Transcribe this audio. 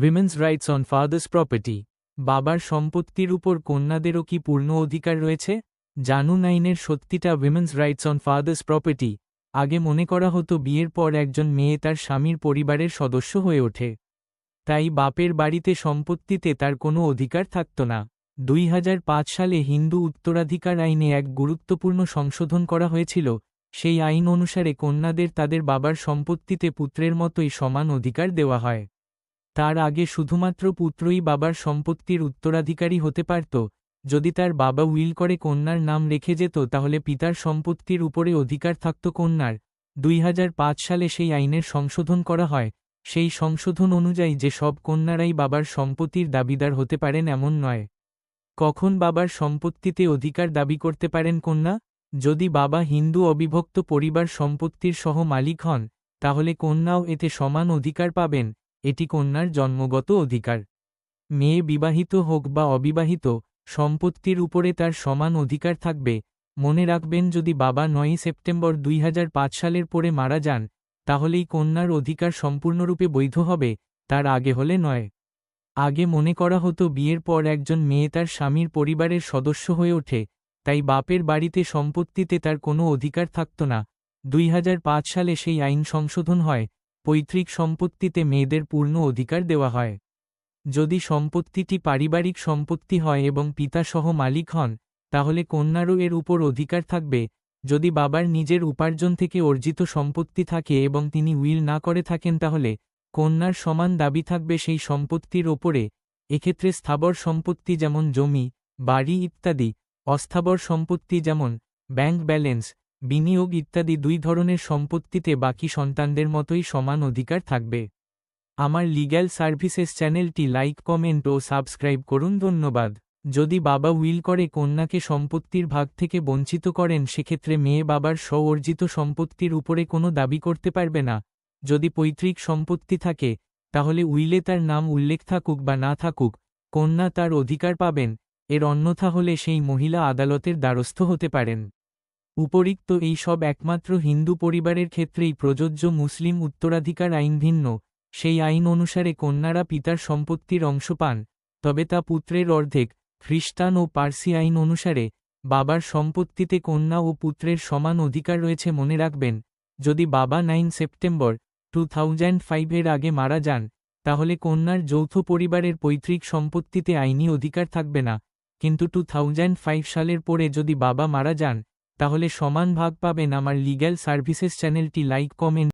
Women's rights on father's property বাবার সম্পত্তির উপর কন্যাদেরও কি পূর্ণ অধিকার রয়েছে? জানুন আইনের সত্যিটা women's rights on father's property আগে মনে করা হতো বিয়ের পর একজন মেয়ে তার স্বামীর পরিবারের সদস্য হয়ে ওঠে। তাই বাপের বাড়িতে সম্পত্তিতে তার কোনো অধিকার থাকত না। দুই হাজার পাঁচ সালে হিন্দু উত্তরাধিকার আইনে এক গুরুত্বপূর্ণ সংশোধন করা হয়েছিল। সেই আইন অনুসারে কন্যাদের তাদের বাবার সম্পত্তিতে পুত্রের মতোই সমান অধিকার দেওয়া হয়। তার আগে শুধুমাত্র পুত্রই বাবার সম্পত্তির উত্তরাধিকারী হতে পারত, যদি তার বাবা উইল করে কন্যার নাম রেখে যেত তাহলে পিতার সম্পত্তির উপরে অধিকার থাকত কন্যার। দুই হাজার পাঁচ সালে সেই আইনের সংশোধন করা হয়, সেই সংশোধন অনুযায়ী যে সব কন্যারাই বাবার সম্পত্তির দাবিদার হতে পারেন এমন নয়। কখন বাবার সম্পত্তিতে অধিকার দাবি করতে পারেন কন্যা? যদি বাবা হিন্দু অবিভক্ত পরিবার সম্পত্তির সহ মালিক হন, তাহলে কন্যাও এতে সমান অধিকার পাবেন এটি কন্যার জন্মগত অধিকার। মেয়ে বিবাহিত হোক বা অবিবাহিত, সম্পত্তির উপরে তার সমান অধিকার থাকবে। মনে রাখবেন, যদি বাবা নয়ই সেপ্টেম্বর দুই হাজার পাঁচ সালের পরে মারা যান, তাহলেই কন্যার অধিকার সম্পূর্ণরূপে বৈধ হবে, তার আগে হলে নয়। আগে মনে করা হতো বিয়ের পর একজন মেয়ে তার স্বামীর পরিবারের সদস্য হয়ে ওঠে, তাই বাপের বাড়িতে সম্পত্তিতে তার কোনো অধিকার থাকত না। দুই হাজার পাঁচ সালে সেই আইন সংশোধন হয় পৈতৃক সম্পত্তিতে মেয়েদের পূর্ণ অধিকার দেওয়া হয়। যদি সম্পত্তিটি পারিবারিক সম্পত্তি হয় এবং পিতাসহ মালিক হন, তাহলে কন্যারও এর উপর অধিকার থাকবে। যদি বাবার নিজের উপার্জন থেকে অর্জিত সম্পত্তি থাকে এবং তিনি উইল না করে থাকেন, তাহলে কন্যার সমান দাবি থাকবে সেই সম্পত্তির ওপরে। এক্ষেত্রে স্থাবর সম্পত্তি যেমন জমি, বাড়ি ইত্যাদি, অস্থাবর সম্পত্তি যেমন ব্যাংক ব্যালেন্স বিনিয়োগ ইত্যাদি দুই ধরনের সম্পত্তিতে বাকি সন্তানদের মতোই সমান অধিকার থাকবে। আমার লিগ্যাল সার্ভিসেস চ্যানেলটি লাইক, কমেন্ট ও সাবস্ক্রাইব করুন, ধন্যবাদ। যদি বাবা উইল করে কন্যাকে সম্পত্তির ভাগ থেকে বঞ্চিত করেন, সেক্ষেত্রে মেয়ে বাবার স্ব অর্জিত সম্পত্তির উপরে কোনো দাবি করতে পারবে না। যদি পৈতৃক সম্পত্তি থাকে, তাহলে উইলে তার নাম উল্লেখ থাকুক বা না থাকুক, কন্যা তার অধিকার পাবেন, এর অন্যথা হলে সেই মহিলা আদালতের দ্বারস্থ হতে পারেন। উপরিক্ত এই সব একমাত্র হিন্দু পরিবারের ক্ষেত্রেই প্রযোজ্য মুসলিম উত্তরাধিকার আইন ভিন্ন। সেই আইন অনুসারে কন্যারা পিতার সম্পত্তির অংশ পান, তবে তা পুত্রের অর্ধেক, খ্রিস্টান ও পার্সি আইন অনুসারে, বাবার সম্পত্তিতে কন্যা ও পুত্রের সমান অধিকার রয়েছে মনে রাখবেন। যদি বাবা নাইন সেপ্টেম্বর, টু থাউজ্যান্ড ফাইভের আগে মারা যান, তাহলে কন্যার যৌথ পরিবারের পৈতৃক সম্পত্তিতে আইনি অধিকার থাকবে না। কিন্তু টু ফাইভ সালের পরে যদি বাবা মারা যান তাহলে সমান ভাগ পাবেন আমার লিগ্যাল সার্ভিসেস চ্যানেলটি লাইক কমেন্ট